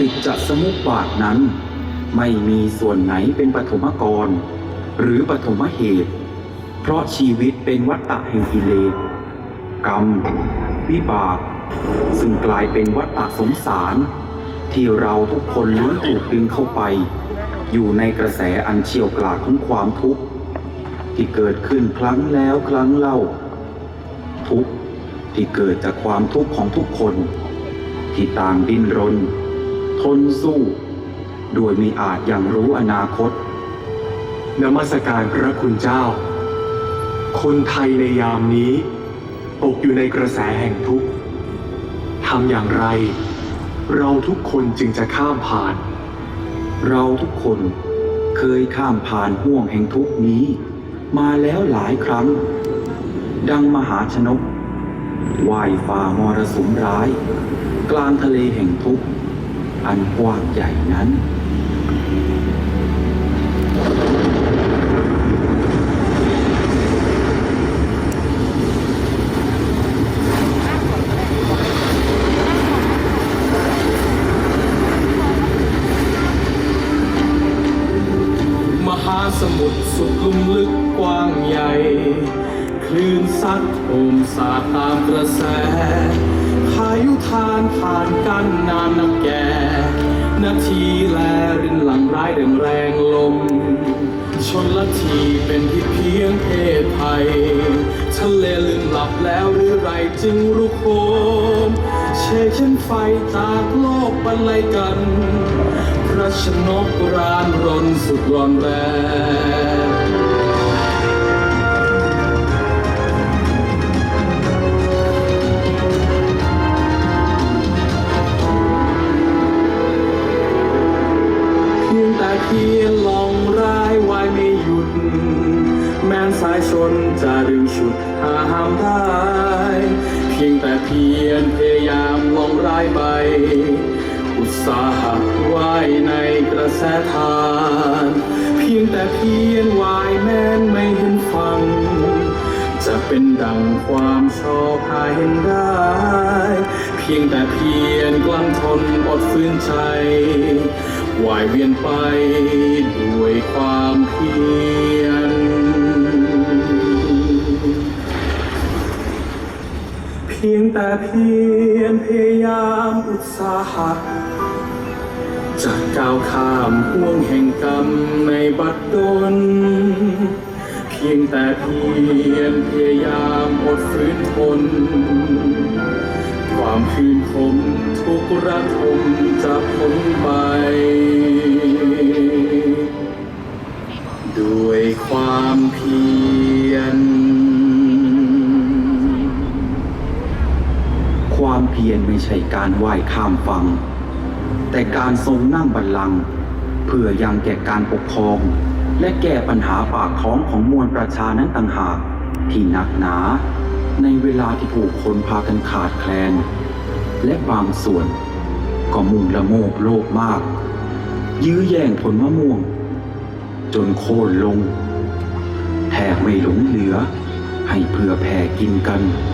ติดจัสมุปบาทนั้น ไม่มีส่วนไหนเป็นปฐมกร หรือปฐมเหตุ เพราะชีวิตเป็นวัฏฏะแห่งกิเลสกรรม วิบาก ซึ่งกลายเป็นวัฏฏะสงสาร ที่เราทุกคนล้วนถูกดึงเข้าไป อยู่ในกระแสอันเชี่ยวกรากของความทุกข์ ที่เกิดขึ้นครั้งแล้วครั้งเล่า ทุกข์ที่เกิดจากความทุกข์ของทุกคน ที่ต่างดิ้นรน ทนสู้ โดยมีอาจอย่างรู้อนาคตนมัสการพระคุณเจ้า คนไทยในยามนี้ ตกอยู่ในกระแสแห่งทุกข์ทำอย่างไร เราทุกคนจึงจะข้ามผ่าน เราทุกคนเคยข้ามผ่านห่วงแห่งทุกนี้ มาแล้วหลายครั้ง ดังมหาชนกว่ายฝ่ามรสุมร้าย กลางทะเลแห่งทุกข์ อันกว้างใหญ่นั้น มหาสมุทรสุดลุ่มลึกกว้างใหญ่ คลื่นซัดโอมสาดตามกระแส ยุทานผ่านกันนานนับแก่นาทีแลรินหลังร้ายแรงแรงลม ชนละทีเป็นที่เพียงเพศภัยทะเลลืมหลับแล้วหรือไรจึงรุกโหมเชกเช่นไฟจากโลกบรรลัยกัน พระชนกรานรนสุดร้อนแรง เพียงพยายามลองร้ายไป อุตสาหะว่ายในกระแสทาน เพียงแต่เพียงว่ายแม้นไม่เห็นฟัง จะเป็นดังความชอบหาเห็นได้ เพียงแต่เพียงกลั้นทนอดฝืนใจวายเวียนไปด้วยความเพียร พียงแต่เพียรพยายามอุตสาหะจะก้าวข้ามห่วงแห่งกรรมในบัดดลเพียงแต่เพียรพยายามอดฝืนทน ความคืนคมทุกระทมจะพ้นไป ด้วยความเพีย เพียรไม่ใช่การว่ายข้ามฝั่งแต่การทรงนั่งบัลลังก์เพื่อยังแก่การปกครอง และแก้ปัญหาปากท้องของมวลประชานั้นต่างหากที่หนักหนา ในเวลาที่ผู้คนพากันขาดแคลน และบางส่วน ก็มุ่งละโมบโลภมาก ยื้อแย่งผลมะม่วง จนโค่นลงแทบไม่หลงเหลือ ให้เพื่อแผ่กินกันใน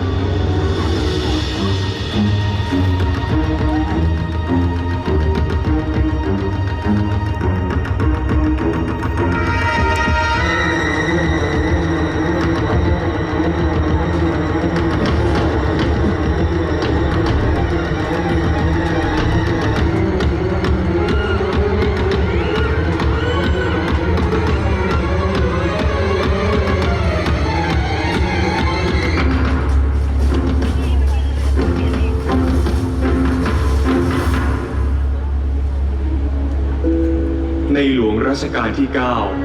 ชกาลที่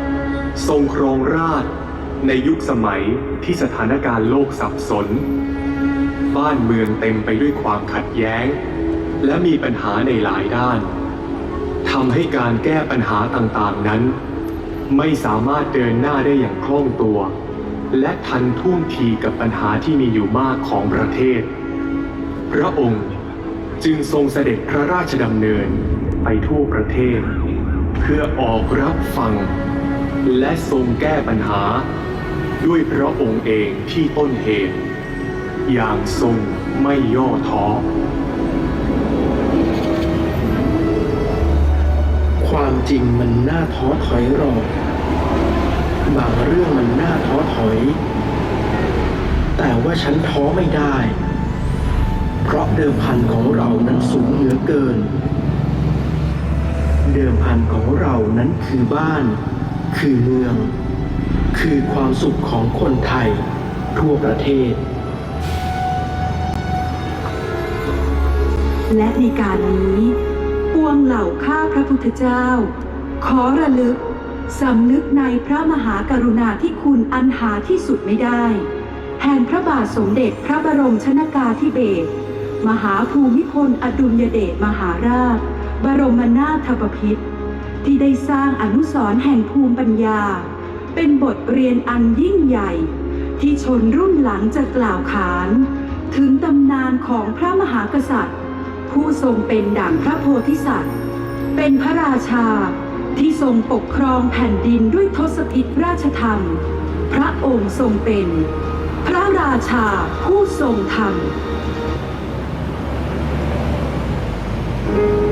9 ทรงครองราชในยุคสมัยที่สถานการณ์โลกสับสน บ้านเมืองเต็มไปด้วยความขัดแย้ง และมีปัญหาในหลายด้านทำให้การแก้ปัญหาต่างๆนั้น ไม่สามารถเดินหน้าได้อย่างคล่องตัว และทันท่วงทีกับปัญหาที่มีอยู่มากของประเทศ พระองค์จึงทรงเสด็จพระราชดำเนินไปทั่วประเทศ พื่อออกรับฟัง และทรงแก้ปัญหา ด้วยพระองค์เองที่ต้นเหตุ อย่างทรงไม่ย่อท้อ ความจริงมันน่าท้อถอยหรอกบางเรื่องมันน่าท้อถอย แต่ว่าฉันท้อไม่ได้ เพราะเดิมพันของเรานั้นสูงเหลือเกิน เดิมพันของเรานั้นคือบ้าน คือเมือง คือความสุขของคนไทย ทั่วประเทศ และในการนี้ปวงเหล่าข้าพระพุทธเจ้า ขอระลึกสำนึกในพระมหากรุณาธิคุณอันหาที่สุดไม่ได้ แห่งพระบาทสมเด็จพระบรมชนากาธิเบศรมหาภูมิพลอดุลยเดชมหาราช บรมนาถบพิตรที่ได้สร้างอนุสรณ์แห่งภูมิปัญญา เป็นบทเรียนอันยิ่งใหญ่ ที่ชนรุ่นหลังจะกล่าวขาน ถึงตำนานของพระมหากษัตริย์ ผู้ทรงเป็นดั่งพระโพธิสัตว์ เป็นพระราชาที่ทรงปกครองแผ่นดินด้วยทศพิธราชธรรม พระองค์ทรงเป็น พระราชาผู้ทรงธรรมเร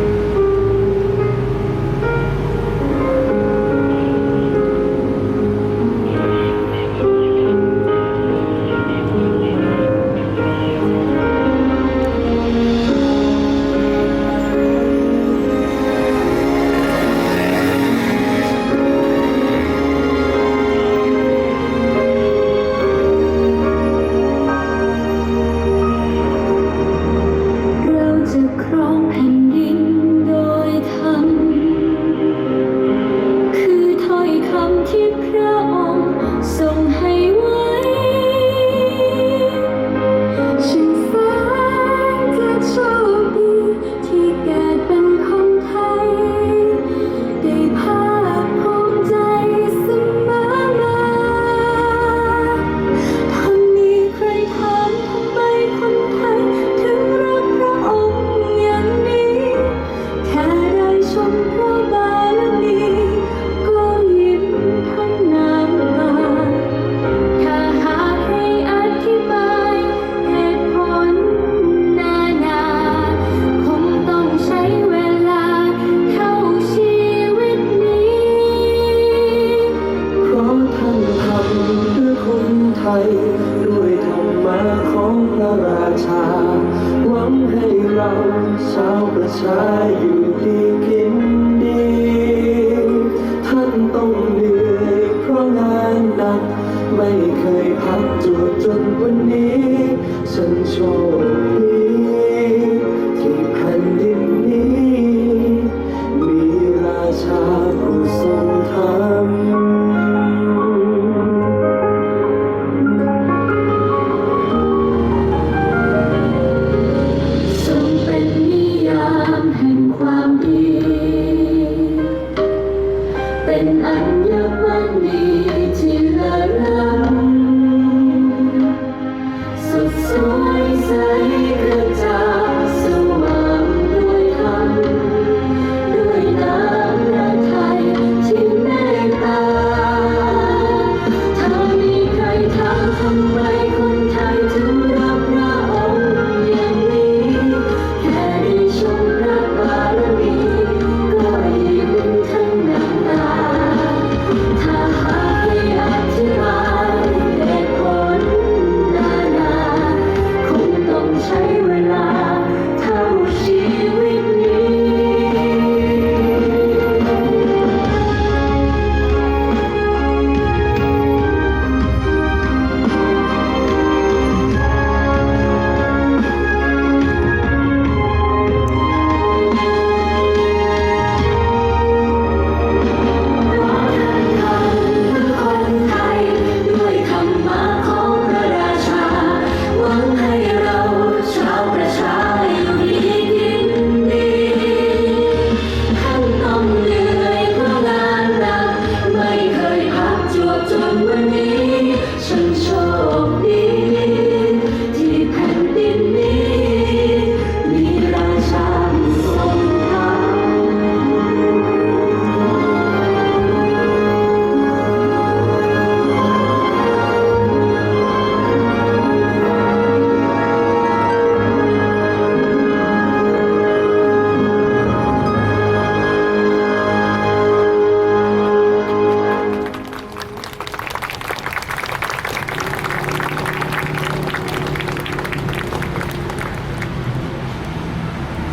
ชา หวังให้เราชาวประชาอยู่ เป็นอัญมณีที่เลิศล้ำสุดสวยสกระจ่าางด้วยธรรมด้วยน้ำพระทยที่เมตตาถ้ามีใครทำท